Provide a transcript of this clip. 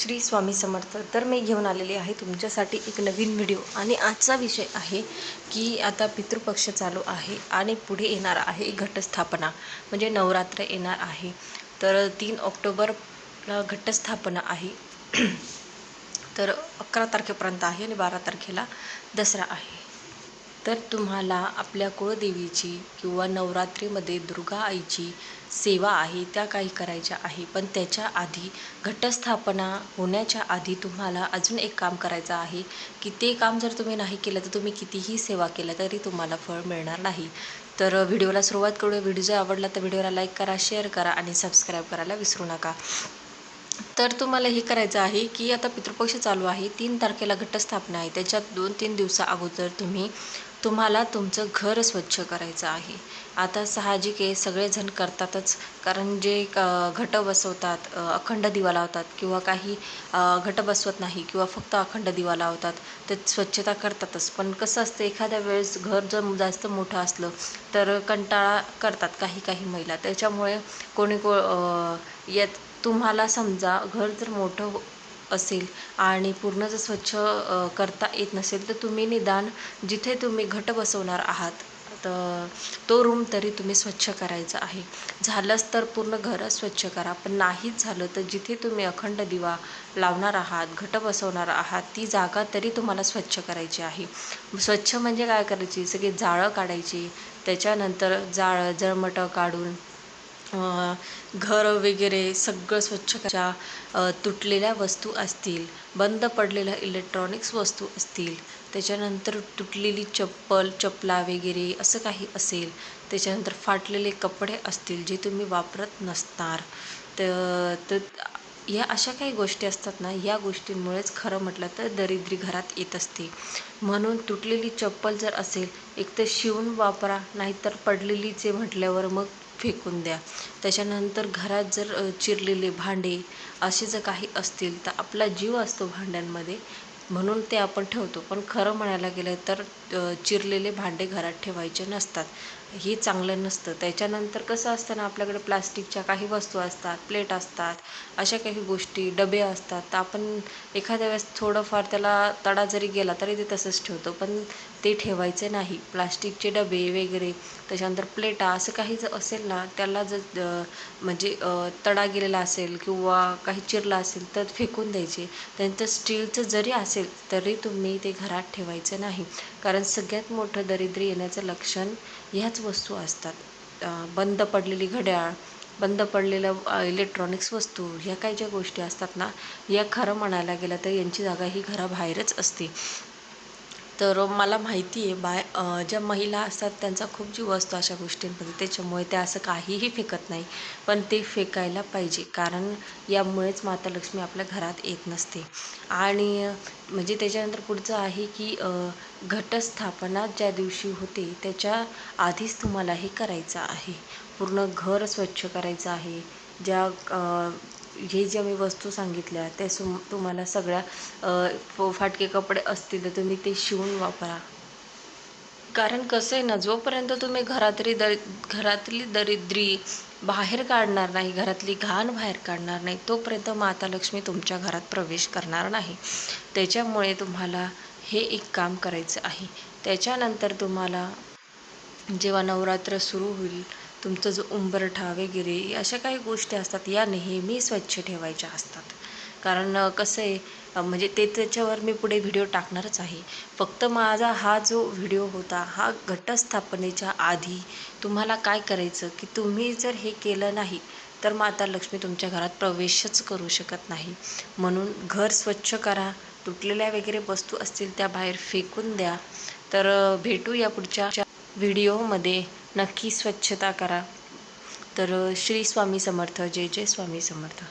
श्री स्वामी समर्थ. तर मी घेऊन आलेली आहे तुमच्यासाठी एक नवीन व्हिडिओ आणि आजचा विषय आहे की आता पितृपक्ष चालू आहे आणि पुढे येणार आहे घटस्थापना. म्हणजे नवरात्र येणार आहे. तर तीन ऑक्टोबर घटस्थापना आहे. तर अकरा तारखेपर्यंत आहे आणि बारा तारखेला दसरा आहे. तर तुम्हाला आपल्या कुळदेवीची किंवा नवरात्रीमध्ये दुर्गा आईची सेवा आहे त्या काही करायच्या आहे. पण त्याच्या आधी घटस्थापना होण्याच्या आधी तुम्हाला अजून एक काम करायचं आहे की ते काम जर तुम्ही नाही केलं तर तुम्ही कितीही सेवा केलं तरी तुम्हाला फळ मिळणार नाही. तर व्हिडिओला सुरुवात करूया. व्हिडिओ जर आवडला तर व्हिडिओला लाईक करा शेअर करा आणि सबस्क्राईब करायला विसरू नका. तर तुम्हाला हे करायचं आहे की आता पितृपक्ष चालू आहे. तीन तारखेला घटस्थापना आहे. त्याच्यात दोन तीन दिवसा अगोदर तुम्ही तुम्हाला तुमचं घर स्वच्छ करायचं आहे. आता साहजिक आहे सगळेजण करतातच. कारण जे क घट बसवतात अखंड दिवा लावतात किंवा काही घट बसवत नाही किंवा फक्त अखंड दिवा लावतात ते स्वच्छता करतातच. पण कसं असतं एखाद्या वेळेस घर जर जास्त मोठं असलं तर कंटाळा करतात काही काही महिला. त्याच्यामुळे कोणी को येत तुम्हाला समजा घर जर मोठं असेल आणि पूर्ण जर स्वच्छ करता येत नसेल तर तुम्ही निदान जिथे तुम्ही घट बसवणार आहात तर तो रूम तरी तुम्ही स्वच्छ करायचा आहे. झालंच तर पूर्ण घरच स्वच्छ करा पण नाहीच झालं तर जिथे तुम्ही अखंड दिवा लावणार आहात घट बसवणार आहात ती जागा तरी तुम्हाला स्वच्छ करायची आहे. स्वच्छ म्हणजे काय करायची? सगळी जाळं काढायची त्याच्यानंतर जाळं जळमटं काढून घर वगैरे सगळं स्वच्छ करायच्या तुटलेल्या वस्तू असतील बंद पडलेल्या इलेक्ट्रॉनिक्स वस्तू असतील त्याच्यानंतर तुटलेली चप्पल चपला वगैरे असं काही असेल त्याच्यानंतर फाटलेले कपडे असतील जे तुम्ही वापरत नसणार. तर या अशा काही गोष्टी असतात ना या गोष्टींमुळेच खरं म्हटलं तर दरिद्री घरात येत असते. म्हणून तुटलेली चप्पल जर असेल एक तर शिवून वापरा नाहीतर पडलेलीचे म्हटल्यावर मग फेकून द्या. त्याच्यानंतर घरात जर चिरलेले भांडे असे जर काही असतील तर आपला जीव असतो भांड्यांमध्ये. म्हणून ते आपण ठेवतो. पण खरं म्हणायला गेलं तर चिरलेले भांडे घरात ठेवायचे नसतात. हे चांगलं नसतं. त्याच्यानंतर कसं असतं ना आपल्याकडे प्लास्टिकच्या काही वस्तू असतात प्लेट असतात अशा काही गोष्टी डबे असतात. तर आपण एखाद्या वेळेस थोडंफार त्याला तडा जरी गेला तरी ते तसंच ठेवतो. पण ते ठेवायचे नाही. प्लास्टिकचे डबे वगैरे त्याच्यानंतर प्लेटा असं काही जर असेल ना त्याला जर म्हणजे तडा गेलेला असेल किंवा काही चिरला असेल तर फेकून द्यायचे. त्यानंतर स्टीलचं जरी असेल तरी तुम्ही ते घरात ठेवायचं नाही. कारण सगळ्यात मोठं दरिद्री येण्याचं लक्षण ह्याच वस्तू असतात. बंद पडलेली घड्याळ बंद पडलेल्या इलेक्ट्रॉनिक्स वस्तू ह्या काही ज्या गोष्टी असतात ना या खरं म्हणायला गेलं तर यांची जागा ही घराबाहेरच असते. तर मला माहिती आहे बाय ज्या महिला असतात त्यांचा खूप जीव असतो अशा गोष्टींमध्ये. त्याच्यामुळे त्या असं काहीही फेकत नाही पण ते फेकायला पाहिजे. कारण यामुळेच माता लक्ष्मी आपल्या घरात येत नसते. आणि म्हणजे त्याच्यानंतर पुढचं आहे की घटस्थापना ज्या दिवशी होते त्याच्या आधीच तुम्हाला हे करायचं आहे. पूर्ण घर स्वच्छ करायचं आहे. ज्या हे ज्या मी वस्तू सांगितल्या त्या सु तुम्हाला सगळ्या फाटके कपडे असतील तर तुम्ही ते शिवून वापरा. कारण कसं आहे ना जोपर्यंत तुम्ही घरातली दर घरातली दरिद्री बाहेर काढणार नाही घरातली घाण बाहेर काढणार नाही तोपर्यंत माता लक्ष्मी तुमच्या घरात प्रवेश करणार नाही. त्याच्यामुळे तुम्हाला हे एक काम करायचं आहे. त्याच्यानंतर तुम्हाला जेव्हा नवरात्र सुरू होईल तुमचं जो उंबरठा वगैरे अशा काही गोष्टी असतात या नेहमी स्वच्छ ठेवायच्या असतात. कारण कसं आहे म्हणजे ते त्याच्यावर मी पुढे व्हिडिओ टाकणारच आहे. फक्त माझा हा जो व्हिडिओ होता हा घटस्थापनेच्या आधी तुम्हाला काय करायचं की तुम्ही जर हे केलं नाही तर माता लक्ष्मी तुमच्या घरात प्रवेशच करू शकत नाही. म्हणून घर स्वच्छ करा तुटलेल्या वगैरे वस्तू असतील त्या बाहेर फेकून द्या. तर भेटू या पुढच्या व्हिडिओमध्ये. नक्की स्वच्छता करा. तर श्री स्वामी समर्थ जय जय स्वामी समर्थ.